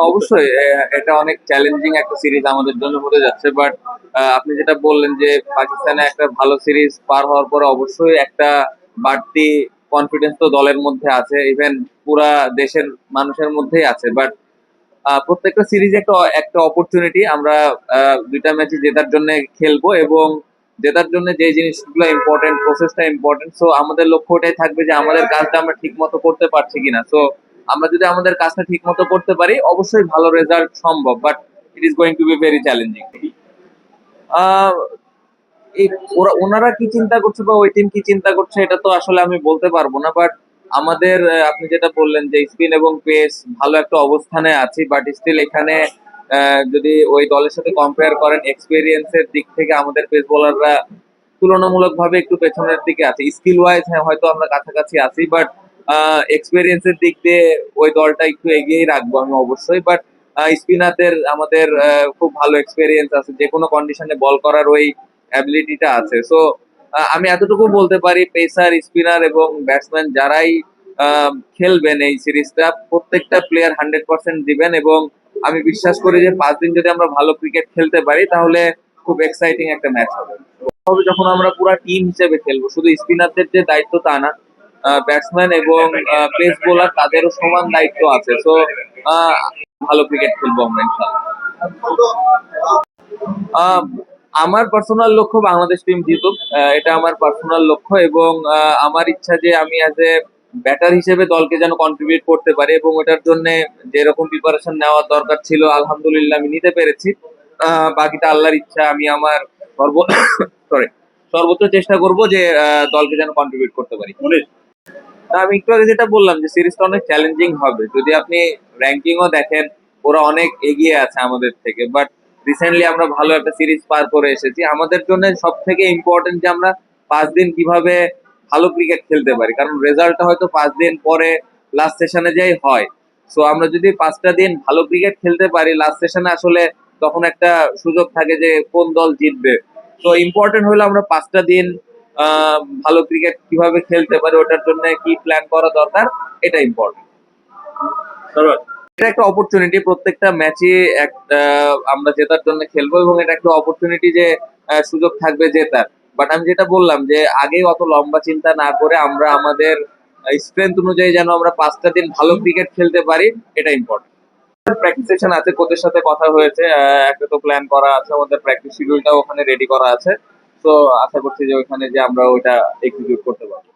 অবশ্যই এটা অনেক চ্যালেঞ্জিং একটা সিরিজ আমাদের জন্য হতে যাচ্ছে বাট আপনি যেটা বললেন যে পাকিস্তানে একটা ভালো সিরিজ পার হওয়ার পরে অবশ্যই একটা বাড়তি কনফিডেন্স তো দলের মধ্যে আছে ইভেন পুরা দেশের মানুষের মধ্যেই আছে বাট প্রত্যেকটা সিরিজ একটা একটা অপরচুনিটি আমরা দুইটা ম্যাচে জেতার জন্য খেলব এবং জেতার জন্য যে জিনিসগুলো ইম্পর্টেন্ট প্রসেসটা ইম্পর্টেন্ট সো আমাদের লক্ষ্য ওটাই থাকবে যে আমাদের কাজটা আমরা ঠিক মতো করতে পারছি কিনা সো আমরা যদি আমাদের কাজটা ঠিক মতো করতে পারি, অবশ্যই ভালো রেজাল্ট সম্ভব but it is going to be very challenging ওরা, ওনারা কি চিন্তা করছে বা ওই টিম কি চিন্তা করছে, এটা তো আসলে আমি বলতে পারব না বাট আমাদের আপনি যেটা বললেন যে স্পিন এবং পেস ভালো একটা অবস্থানে আছি বাট স্টিল এখানে যদি ওই দলের সাথে কম্পেয়ার করেন এক্সপিরিয়েন্সের দিক থেকে আমাদের পেস বোলাররা তুলনামূলকভাবে একটু পেছনের দিকে আছে। স্কিল ওয়াইজ হ্যাঁ হয়তো আমরা কাছাকাছি আছি বাট এক্সপিরিয়েন্সের দিক দিয়ে ওই দলটা একটু এগিয়েই রাখব আমি অবশ্যই। বাট স্পিনারদের আমাদের খুব ভালো এক্সপিরিয়েন্স আছে। যে কোনো কন্ডিশনে বল করার ওই অ্যাবিলিটিটা আছে। সো আমি এতটুকু বলতে পারি পেসার স্পিনার এবং ব্যাটসম্যান যারাই খেলবেন এই সিরিজটা, প্রত্যেকটা প্লেয়ার হান্ড্রেড পার্সেন্ট দিবেন এবং আমি বিশ্বাস করি যে পাঁচ দিন যদি আমরা ভালো ক্রিকেট খেলতে পারি, তাহলে খুব এক্সাইটিং একটা ম্যাচ হবে। যখন আমরা পুরো টিম হিসেবে খেলব, শুধু স্পিনারদের যে দায়িত্ব তা না ব্যাটসম্যান এবং পেস বোলার তাদেরও সমান দায়িত্ব আছে। সো ভালো ক্রিকেট খেলব আমরা ইনশাল্লাহ আমার পার্সোনাল লক্ষ্য বাংলাদেশ টিম জিতুক। এটা আমার পার্সোনাল লক্ষ্য এবং আমার ইচ্ছা যে আমি অ্যাজ এ ব্যাটার হিসেবে দলকে যেন কন্ট্রিবিউট করতে পারি এবং ওটার জন্য যেরকম প্রিপারেশন নেওয়ার দরকার ছিল, আলহামদুলিল্লাহ আমি নিতে পেরেছি। বাকিটা আল্লাহর ইচ্ছা, আমি আমার সর্ব সরি সর্বোচ্চ চেষ্টা করব যে দলকে যেন কন্ট্রিবিউট করতে পারি। তা আমি একটু আগে যেটা বললাম যে সিরিজটা অনেক চ্যালেঞ্জিং হবে। যদি আপনি র্যাঙ্কিংও দেখেন, ওরা অনেক এগিয়ে আছে আমাদের থেকে। বাট রিসেন্টলি আমরা ভালো একটা সিরিজ পার করে এসেছি। আমাদের জন্য সব থেকে ইম্পর্টেন্ট যে আমরা পাঁচ দিন কীভাবে ভালো ক্রিকেট খেলতে পারি। কারণ রেজাল্টটা হয়তো পাঁচ দিন পরে লাস্ট সেশনে যাই হয়। সো আমরা যদি পাঁচটা দিন ভালো ক্রিকেট খেলতে পারি লাস্ট সেশনে আসলে তখন একটা সুযোগ থাকে যে কোন দল জিতবে। তো ইম্পর্টেন্ট হলো আমরা পাঁচটা দিন ভালো ক্রিকেট কীভাবে খেলতে পারি ওটার জন্য কি প্ল্যান করা দরকার, এটা ইম্পর্টেন্ট এটা একটা অপরচুনিটি প্রত্যেকটা ম্যাচে আমরা জেতার জন্য খেলব এবং এটা একটা অপরচুনিটি যে সুযোগ থাকবে জেতার। বাট আমি যেটা বললাম যে, আগে অত লম্বা চিন্তা না করে আমরা আমাদের স্ট্রেংথ অনুযায়ী যেন আমরা পাঁচটা দিন ভালো ক্রিকেট খেলতে পারি, এটা ইম্পর্টেন্ট প্র্যাকটিস সেশন আছে কোচের সাথে কথা হয়েছে একটা তো প্ল্যান করা আছে, আমাদের প্র্যাকটিস শিডিউলটাও ওখানে রেডি করা আছে। তো আশা করছি যে ওইখানে যে আমরা ওইটা এক্সিকিউট করতে পারব।